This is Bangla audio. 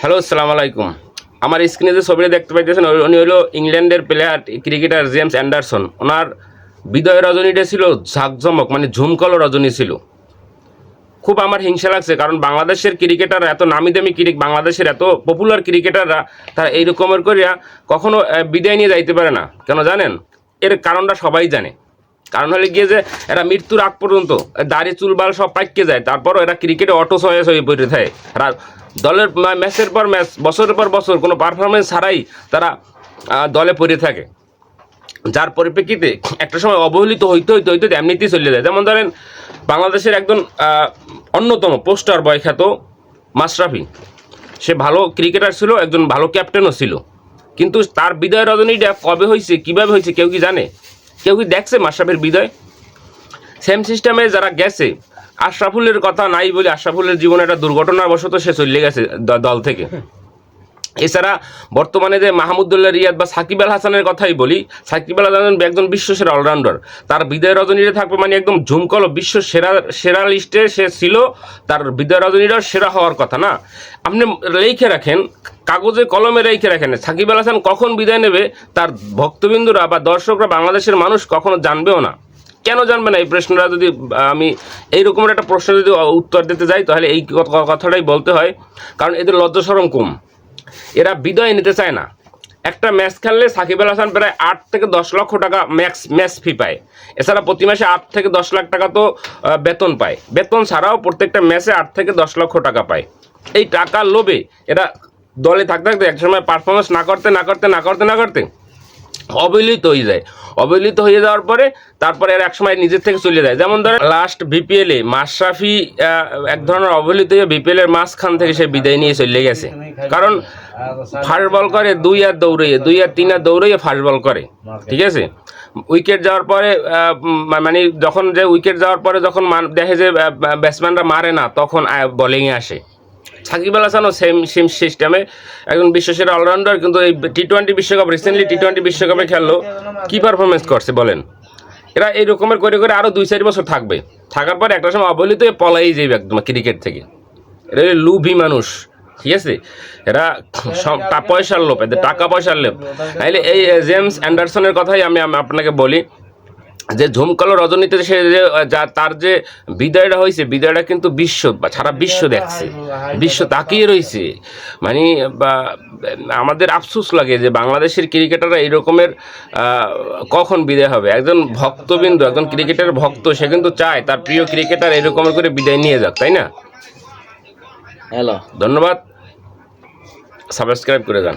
হ্যালো আসসালামু আলাইকুম আমার স্ক্রিনে যে ছবিটা দেখতে পাইতেছেন উনি- হলো ইংল্যান্ডের প্লেয়ার ক্রিকেটার জেমস অ্যান্ডারসন ওনার বিদয় রজনীটা ছিল ঝাঁকঝমক মানে ঝুমকল রজনী ছিল। খুব আমার হিংসা লাগছে, কারণ বাংলাদেশের ক্রিকেটার এত নামি দামি ক্রিকেট বাংলাদেশের এত পপুলার ক্রিকেটাররা তারা এই রকমের করিয়া কখনো বিদায় নিয়ে যাইতে পারে না। কেন জানেন? এর কারণটা সবাই জানে। কারণ হলে গিয়ে যে, এরা মৃত্যুর আগ পর্যন্ত দাড়ি চুলবাল সব পাইকে যায়, তারপরও এরা ক্রিকেটে অটো সয়ে সয়ে পড়ে থাকে। দলের ম্যাচের পর ম্যাচ, বছরের পর বছর কোনো পারফরমেন্স ছাড়াই তারা দলে পড়ে থাকে। যার পরিপ্রেক্ষিতে একটা সময় অবহেলিত হইতে হইতে হইতে এমনিতেই চলে যায়। যেমন ধরেন, বাংলাদেশের একজন অন্যতম পোস্টার বয় খ্যাত মাশরাফি। সে ভালো ক্রিকেটার ছিল, একজন ভালো ক্যাপ্টেনও ছিল। কিন্তু তার বিদায় রজনীটা কবে হয়েছে কীভাবে হয়েছে কেউ কি জানে? কেউ কি দেখছে মাশরাফির বিদায়? সেম সিস্টেমে যারা গেছে আশরাফুলের কথা নাই বলে আশরাফুলের জীবনে একটা দুর্ঘটনাবশত সে চলে গেছে দল থেকে। এছাড়া বর্তমানে যে মাহমুদুল্লাহ রিয়াদ বা সাকিব আল হাসানের কথাই বলি, সাকিব আল হাসান একজন বিশ্বসেরা অলরাউন্ডার। তার বিদায় রজনীতে থাকবে মানে একদম ঝুমকল বিশ্ব সেরা সেরা লিস্টে সে ছিল, তার বিদায় রজনীটাও সেরা হওয়ার কথা না। আপনি রেখে রাখেন, কাগজে কলমে রেখে রাখেন, সাকিব আল হাসান কখন বিদায় নেবে, তার ভক্তবিন্দুরা বা দর্শকরা বাংলাদেশের মানুষ কখনো জানবেও না। কেন জানবে না? এই প্রশ্নটা যদি আমি এই রকমের একটা প্রশ্ন যদি উত্তর দিতে যাই, তাহলে এই কথাটাই বলতে হয়। কারণ এদের লজ্জা সরম কম। এরা বিদায় নিতে চায় না। একটা ম্যাচ খেললে সাকিব আল হাসান প্রায় আট থেকে দশ লক্ষ টাকা ম্যাক্স, ম্যাচ ফি পায়। এছাড়া প্রতি মাসে আট থেকে দশ লাখ টাকা তো বেতন পায়। বেতন ছাড়াও প্রত্যেকটা ম্যাচে আট থেকে দশ লক্ষ টাকা পায়। এই টাকার লোভে এরা দলে থাকতে থাকতে একসময় পারফরমেন্স না করতে না করতে না করতে না করতে অবহেলিত হয়ে যায়। অবহেলিত হয়ে যাওয়ার পরে তারপরে এর একসময় নিজের থেকে চলে যায়। যেমন ধরেন লাস্ট বিপিএলে মাশরাফি এক ধরনের অবহেলিত হয়ে বিপিএল এর মাঝখান থেকে সে বিদায় নিয়ে চলে গেছে। কারণ ফাস্ট বল করে, দুই আর দৌড়িয়ে, দুই আর তিন আর দৌড়িয়ে ফাস্ট বল করে। ঠিক আছে? উইকেট যাওয়ার পরে মানে যখন যে উইকেট যাওয়ার পরে যখন দেখে যে ব্যাটসম্যানরা মারে না, তখন বোলিংয়ে আসে। সাকিব আল হাসানও সেম সেম সিস্টেমে একজন বিশ্বসেরা অলরাউন্ডার কিন্তু এই টি টোয়েন্টি বিশ্বকাপ রিসেন্টলি টি টোয়েন্টি বিশ্বকাপে খেললো। কী পারফরমেন্স করছে বলেন? এরা এই রকমের করে করে আরও দুই, চার বছর থাকবে। থাকার পর একটা সময় অবহেলিত পলাই যাবে একদম ক্রিকেট থেকে। এরা লুভি মানুষ, ঠিক আছে? এরা পয়সার লোভ, এদের টাকা পয়সার লোভ। নাহলে এই জেমস অ্যান্ডারসনের কথাই আমি আপনাকে বলি। যে ঝুমকালো রজনীতে সে যে যা তার যে বিদায়টা হয়েছে বিদায়টা কিন্তু বিশ্ব বা সারা বিশ্ব দেখছে। বিশ্ব তাকিয়ে রয়েছে। মানে বা আমাদের আফসোস লাগে যে বাংলাদেশের ক্রিকেটাররা এই রকমের আহ, কখন বিদায় হবে? একজন ভক্তবিন্দু একজন ক্রিকেটের ভক্ত সে কিন্তু চায় তার প্রিয় ক্রিকেটার এই রকমের করে বিদায় নিয়ে যাক তাই না? হ্যালো। ধন্যবাদ। সাবস্ক্রাইব করে যান।